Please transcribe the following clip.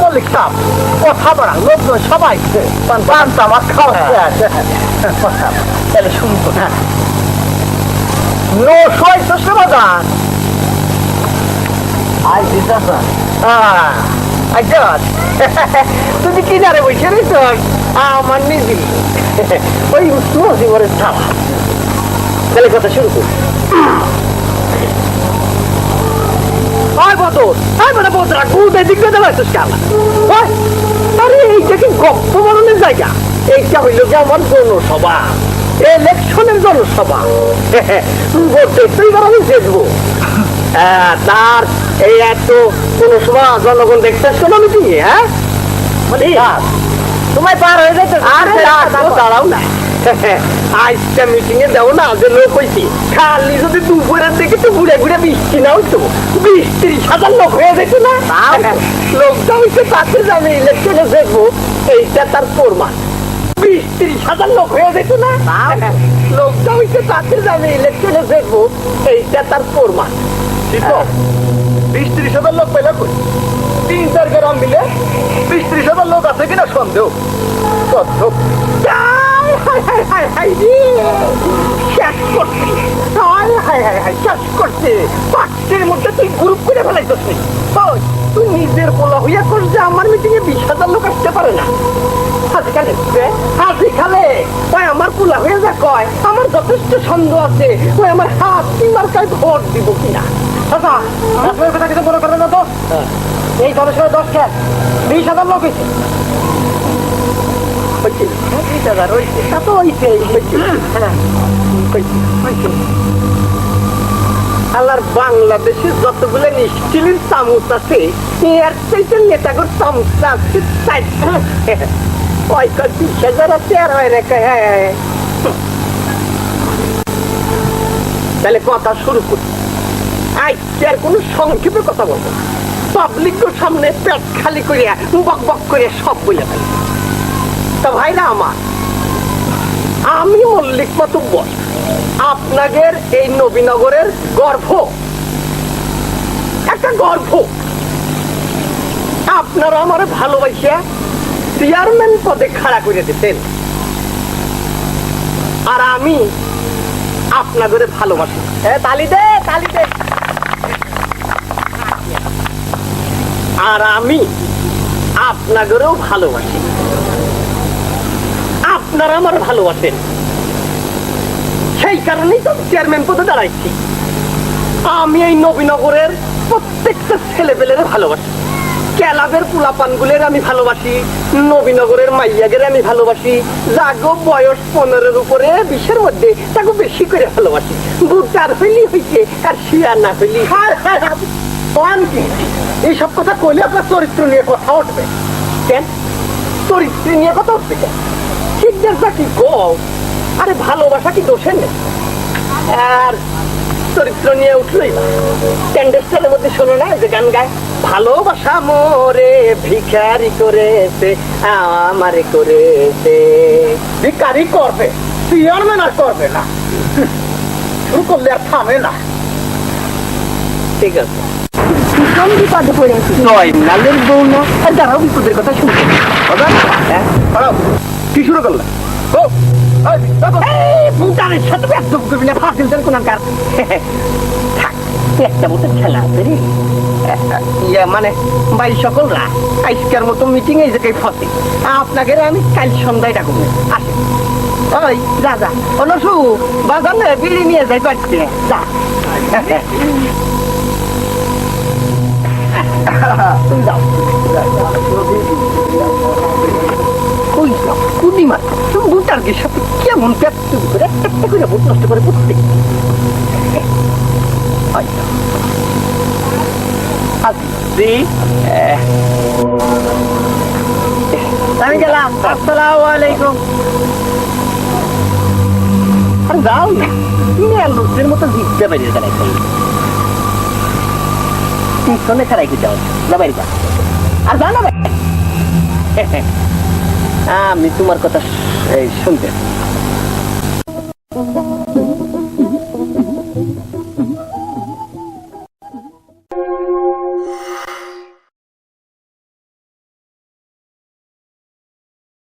মল্লিক সাহ কথা বলা লোকজন সবাই পান আমার খাওয়া তাহলে শুনব না নো বাজান আই দিতাস আচ্ছা তুমি কিনারে বসে রইছ আমার নিজে ওই নজিবরের ছাড়া তাহলে কথা শুরু করি আয় বদর আয় মানে বদরা গুড এদিক দিয়ে দেওয়া হয়েছিস কেন ওই, আরে এইটা কি গপ্প বানানোর জায়গা? এইটা হইল যে আমার জনসভা। ইলেকশনের জনসভা। ভোট দেখতেই এবার আমি জিতবো হ্যাঁ, তার এই এত কোন সময় জনগণ দেখতে আসছো না মিটিং হ্যাঁ? মানে তোমায় পার হয়ে যেতে আরে দাঁড়াও না। আজকে মিটিং এ দেও না যে লোক হইছি। খালি যদি দুপুরের দিকে তো ঘুরে ঘুরে বৃষ্টি না হইতো বিশ ত্রিশ হাজার লোক হয়ে যেত না। লোকটা হইছে তাতে যাবে ইলেকশনে দেখব এইটা তার প্রমাণ। বিশ ত্রিশ হাজার লোক হয়ে যেত না। লোকটা হইছে তাতে যাবে ইলেকশনে দেখব এইটা তার প্রমাণ। বিশ ত্রিশ হাজার লোক পেলে কই? তিন চার গ্রাম মিলে বিশ ত্রিশ হাজার লোক আছে কিনা সন্দেহ? সত্য শেষ করছি হায় হায় হায় হায় শেষ করছে পাঁচটির মধ্যে তুই গ্রুপ করে ওই, তুই নিজের বলা হইয়া কর যে আমার মিটিং এ বিশ হাজার লোক আসতে পারে না হাজি খালে হাজি খালে ওই আমার পোলা হয়ে যা কয় আমার যথেষ্ট সন্দেহ আছে ওই আমার হাত তিনবার কায় ভোট দিব কিনা দাদা আপনার কথা কিছু মনে করবেন না তো এই জনসভায় দশ খেয়াল বিশ হাজার লোক হয়েছে। হয়েছে বিশ হাজার হয়েছে তা তো হয়েছে হয়েছে হ্যাঁ হয়েছে হয়েছে আল্লাহর বাংলাদেশে যতগুলো নিশ্চিলির চামচ আছে এর চাইতে নেতাগর চামচ আছে কয়, বিশ হাজার আছে, আর ওই রেখে হ্যাঁ। তাহলে কথা শুরু করি। আজকে কোনো সংক্ষেপে কথা বলব পাবলিকের সামনে পেট খালি করিয়া বক বক করে সব বলে ফেলি তা ভাইরা আমার। আমি মল্লিক মাতুব্বর। আপনাদের এই নবীনগরের গর্ভ। একটা গর্ভ। আপনারা আমার ভালোবাসিয়া চেয়ারম্যান পদে খাড়া করে দিতেন। আর আমি আপনাদের ভালোবাসি। তালি দে তালি দে। আর আমি আপনাদেরও ভালোবাসি। আপনারা আমার ভালোবাসেন। সেই কারণেই তো চেয়ারম্যান পদে দাঁড়াইছি। আমি এই নবীনগরের প্রত্যেকটা ছেলেপেলের ভালোবাসি। ক্যালাবের পুলাপানগুলের আমি ভালোবাসি নবীনগরের মাইয়াগের আমি ভালোবাসি। যাগো বয়স পনেরোর উপরে বিশের মধ্যে তাকে বেশি করে ভালোবাসি। বুটার হইলি হইছে আর শিয়ার না হইলি এইসব কথা কইলে আপনার চরিত্র নিয়ে কথা উঠবে। কেন? চরিত্র নিয়ে কথা উঠবে কেন? ঠিক কি গো আরে ভালোবাসা কি দোষের নেই? আর চরিত্র নিয়ে উঠলোই না ক্যান্ডেস্টারের মধ্যে শোনো না যে গান গায় ভালোবাসা মোরে ভিখারি করেছে আমারে করেছে। ভিখারি করবে চেয়ারম্যান আর করবে না। শুরু করলে আর থামে না। ঠিক আছে। ভীষণ বিপদে পড়েছি নয় নালের বউ না। আর দাঁড়াও বিপদের কথা খারাপ কি শুরু করলে? ও, এই সাথে একদম কোন একটা মতো আছে ইয়ে মানে ভাই সকলরা আজকের মতো মিটিং এই জায়গায় ফসে। আপনাকে আমি কাল সন্ধ্যায় ডাকবো আসে। ওই, যা যা। অনসু বাজার বিড়ি নিয়ে যাই পারছি তুমি যাও ওই যাও কুদিমা তুমি বুটার গে সাথে কেমন করে বুট নষ্ট করে প্রত্যেক আমি গেলাম। আসসালামু আর যাও তুমি আর লোকদের মতো জিততে পারি না পিছনে খারাই কি যাও। না বাইরে যা। আর যা না ভাই আমি তোমার কথা এই শুনতে।